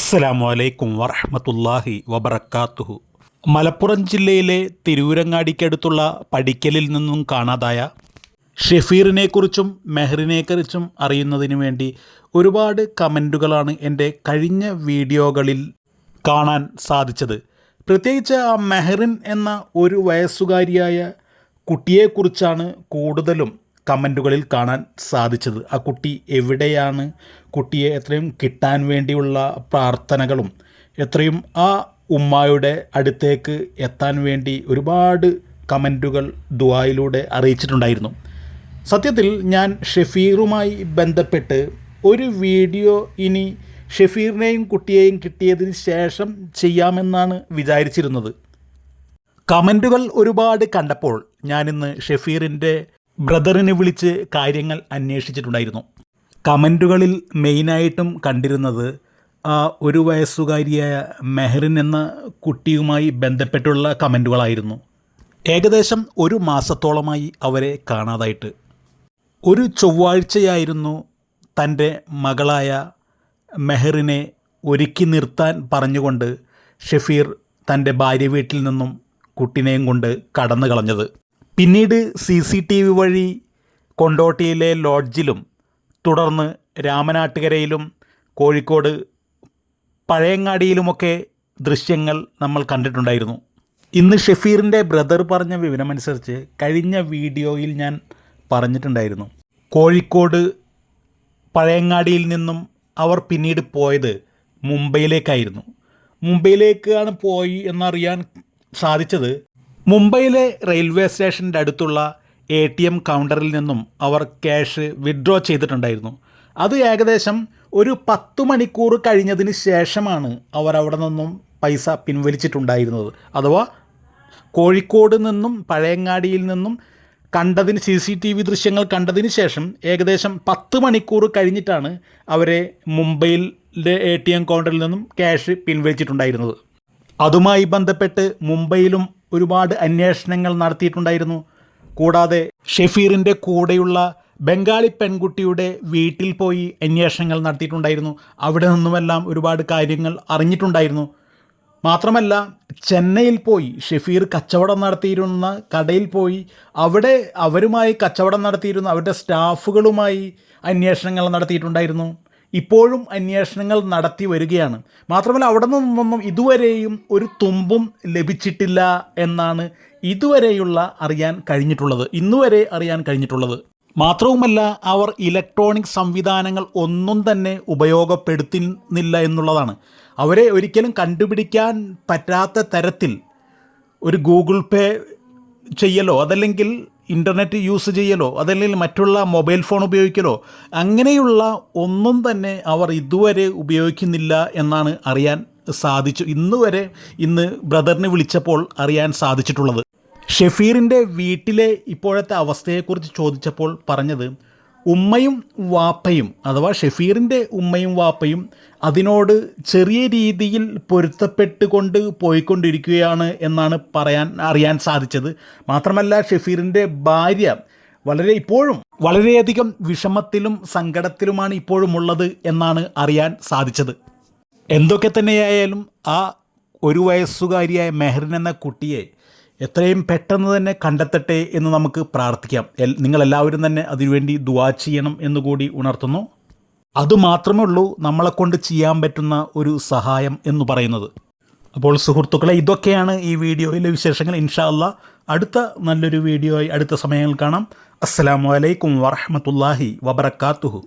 അസ്സലാമു അലൈക്കും വറഹമത്തല്ലാഹി വബർക്കാത്തുഹു മലപ്പുറം ജില്ലയിലെ തിരൂരങ്ങാടിക്കടുത്തുള്ള പടിക്കലിൽ നിന്നും കാണാതായ ഷെഫീറിനെക്കുറിച്ചും മെഹറിനെക്കുറിച്ചും അറിയുന്നതിന് വേണ്ടി ഒരുപാട് കമന്റുകളാണ് എന്റെ കഴിഞ്ഞ വീഡിയോകളിൽ കാണാൻ സാധിച്ചത്. പ്രത്യേകിച്ച് ആ മെഹറിൻ എന്ന ഒരു വയസ്സുകാരിയായ കുട്ടിയെക്കുറിച്ചാണ് കൂടുതലും കമന്റുകളിൽ കാണാൻ സാധിച്ചത്. ആ കുട്ടി എവിടെയാണ്? കുട്ടിയെ എത്രയും കിട്ടാൻ വേണ്ടിയുള്ള പ്രാർത്ഥനകളും എത്രയും ആ ഉമ്മായുടെ അടുത്തേക്ക് എത്താൻ വേണ്ടി ഒരുപാട് കമന്റുകൾ ദുബായിലൂടെ അറിയിച്ചിട്ടുണ്ടായിരുന്നു. സത്യത്തിൽ ഞാൻ ഷെഫീറുമായി ബന്ധപ്പെട്ട് ഒരു വീഡിയോ ഇനി ഷെഫീറിനെയും കുട്ടിയെയും കിട്ടിയതിന് ശേഷം ചെയ്യാമെന്നാണ് വിചാരിച്ചിരുന്നത്. കമന്റുകൾ ഒരുപാട് കണ്ടപ്പോൾ ഞാനിന്ന് ഷെഫീറിന്റെ ബ്രദറിനെ വിളിച്ച് കാര്യങ്ങൾ അന്വേഷിച്ചിട്ടുണ്ടായിരുന്നു. കമന്റുകളിൽ മെയിനായിട്ടും കണ്ടിരുന്നത് ആ ഒരു വയസ്സുകാരിയായ മെഹറിൻ എന്ന കുട്ടിയുമായി ബന്ധപ്പെട്ടുള്ള കമന്റുകളായിരുന്നു ഏകദേശം ഒരു മാസത്തോളമായി അവരെ കാണാതായിട്ട്. ഒരു ചൊവ്വാഴ്ചയായിരുന്നു തന്റെ മകളായ മെഹറിനെ ഒരുക്കി നിർത്താൻ പറഞ്ഞുകൊണ്ട് ഷഫീർ തന്റെ ഭാര്യ വീട്ടിൽ നിന്നും കുട്ടിനെയും കൊണ്ട് കടന്നു കളഞ്ഞത്. പിന്നീട് സി സി ടി വി വഴി കൊണ്ടോട്ടിയിലെ ലോഡ്ജിലും തുടർന്ന് രാമനാട്ടുകരയിലും കോഴിക്കോട് പഴയങ്ങാടിയിലുമൊക്കെ ദൃശ്യങ്ങൾ നമ്മൾ കണ്ടിട്ടുണ്ടായിരുന്നു. ഇന്ന് ഷെഫീറിന്റെ ബ്രദർ പറഞ്ഞ വിവരമനുസരിച്ച് കഴിഞ്ഞ വീഡിയോയിൽ ഞാൻ പറഞ്ഞിട്ടുണ്ടായിരുന്നു. കോഴിക്കോട് പഴയങ്ങാടിയിൽ നിന്നും അവർ പിന്നീട് പോയത് മുംബൈയിലേക്കായിരുന്നു. മുംബൈയിലേക്കാണ് പോയി എന്നറിയാൻ സാധിച്ചത് മുംബൈയിലെ റെയിൽവേ സ്റ്റേഷന്റെ അടുത്തുള്ള എ ടി എം കൗണ്ടറിൽ നിന്നും അവർ ക്യാഷ് വിഡ്രോ ചെയ്തിട്ടുണ്ടായിരുന്നു. അത് ഏകദേശം ഒരു പത്ത് മണിക്കൂർ കഴിഞ്ഞതിന് ശേഷമാണ് അവർ അവിടെ നിന്നും പൈസ പിൻവലിച്ചിട്ടുണ്ടായിരുന്നത്. അഥവാ കോഴിക്കോട് നിന്നും പഴയങ്ങാടിയിൽ നിന്നും കണ്ടതിന് സി സി ടി വി ദൃശ്യങ്ങൾ കണ്ടതിന് ശേഷം ഏകദേശം പത്ത് മണിക്കൂർ കഴിഞ്ഞിട്ടാണ് അവരെ മുംബൈയിലെ എ ടി എം കൗണ്ടറിൽ നിന്നും ക്യാഷ് പിൻവലിച്ചിട്ടുണ്ടായിരുന്നത്. അതുമായി ബന്ധപ്പെട്ട് മുംബൈയിലും ഒരുപാട് അന്വേഷണങ്ങൾ നടത്തിയിട്ടുണ്ടായിരുന്നു. കൂടാതെ ഷെഫീറിന്റെ കൂടെയുള്ള ബംഗാളി പെൺകുട്ടിയുടെ വീട്ടിൽ പോയി അന്വേഷണങ്ങൾ നടത്തിയിട്ടുണ്ടായിരുന്നു. അവിടെ നിന്നുമെല്ലാം ഒരുപാട് കാര്യങ്ങൾ അറിഞ്ഞിട്ടുണ്ടായിരുന്നു. മാത്രമല്ല ചെന്നൈയിൽ പോയി ഷെഫീർ കച്ചവടം നടത്തിയിരുന്ന കടയിൽ പോയി അവിടെ അവരുമായി കച്ചവടം നടത്തിയിരുന്ന അവരുടെ സ്റ്റാഫുകളുമായി അന്വേഷണങ്ങൾ നടത്തിയിട്ടുണ്ടായിരുന്നു. ഇപ്പോഴും അന്വേഷണങ്ങൾ നടത്തി വരികയാണ്. മാത്രമല്ല അവിടെ നിന്നൊന്നും ഇതുവരെയും ഒരു തുമ്പും ലഭിച്ചിട്ടില്ല എന്നാണ് ഇതുവരെയുള്ള അറിയാൻ കഴിഞ്ഞിട്ടുള്ളത്. ഇന്നുവരെ അറിയാൻ കഴിഞ്ഞിട്ടുള്ളത്. മാത്രവുമല്ല അവർ ഇലക്ട്രോണിക് സംവിധാനങ്ങൾ ഒന്നും തന്നെ ഉപയോഗപ്പെടുത്തുന്നില്ല എന്നുള്ളതാണ്. അവരെ ഒരിക്കലും കണ്ടുപിടിക്കാൻ പറ്റാത്ത തരത്തിൽ ഒരു ഗൂഗിൾ പേ ചെയ്യലോ അതല്ലെങ്കിൽ ഇന്റർനെറ്റ് യൂസ് ചെയ്യലോ അതല്ലെങ്കിൽ മറ്റുള്ള മൊബൈൽ ഫോൺ ഉപയോഗിക്കലോ അങ്ങനെയുള്ള ഒന്നും തന്നെ അവർ ഇതുവരെ ഉപയോഗിക്കുന്നില്ല എന്നാണ് അറിയാൻ സാധിച്ചു. ഇന്ന് വരെ ഇന്ന് ബ്രദറിനെ വിളിച്ചപ്പോൾ അറിയാൻ സാധിച്ചിട്ടുള്ളത്. ഷെഫീറിന്റെ വീട്ടിലെ ഇപ്പോഴത്തെ അവസ്ഥയെക്കുറിച്ച് ചോദിച്ചപ്പോൾ പറഞ്ഞത് ഉമ്മയും വാപ്പയും അഥവാ ഷെഫീറിന്റെ ഉമ്മയും വാപ്പയും അതിനോട് ചെറിയ രീതിയിൽ പൊരുത്തപ്പെട്ടുകൊണ്ട് പോയിക്കൊണ്ടിരിക്കുകയാണ് എന്നാണ് പറയാൻ അറിയാൻ സാധിച്ചത്. മാത്രമല്ല ഷെഫീറിന്റെ ഭാര്യ വളരെ ഇപ്പോഴും വളരെയധികം വിഷമത്തിലും സങ്കടത്തിലുമാണ് ഇപ്പോഴും ഉള്ളത് എന്നാണ് അറിയാൻ സാധിച്ചത്. എന്തൊക്കെ തന്നെയായാലും ആ ഒരു വയസ്സുകാരിയായ മെഹറിൻ എന്ന കുട്ടിയെ എത്രയും പെട്ടെന്ന് തന്നെ കണ്ടെത്തട്ടെ എന്ന് നമുക്ക് പ്രാർത്ഥിക്കാം. നിങ്ങളെല്ലാവരും തന്നെ അതിനുവേണ്ടി ദുവാ ചെയ്യണം എന്നുകൂടി ഉണർത്തുന്നു. അതുമാത്രമേ ഉള്ളൂ നമ്മളെക്കൊണ്ട് ചെയ്യാൻ പറ്റുന്ന ഒരു സഹായം എന്ന് പറയുന്നത്. അപ്പോൾ സുഹൃത്തുക്കളെ ഇതൊക്കെയാണ് ഈ വീഡിയോയിലെ വിശേഷങ്ങൾ. ഇൻഷാല്ല അടുത്ത നല്ലൊരു വീഡിയോയായി അടുത്ത സമയങ്ങളിൽ കാണാം. അസ്സാം വലൈക്കും വറഹമത്തല്ലാഹി വബർക്കാത്തുഹു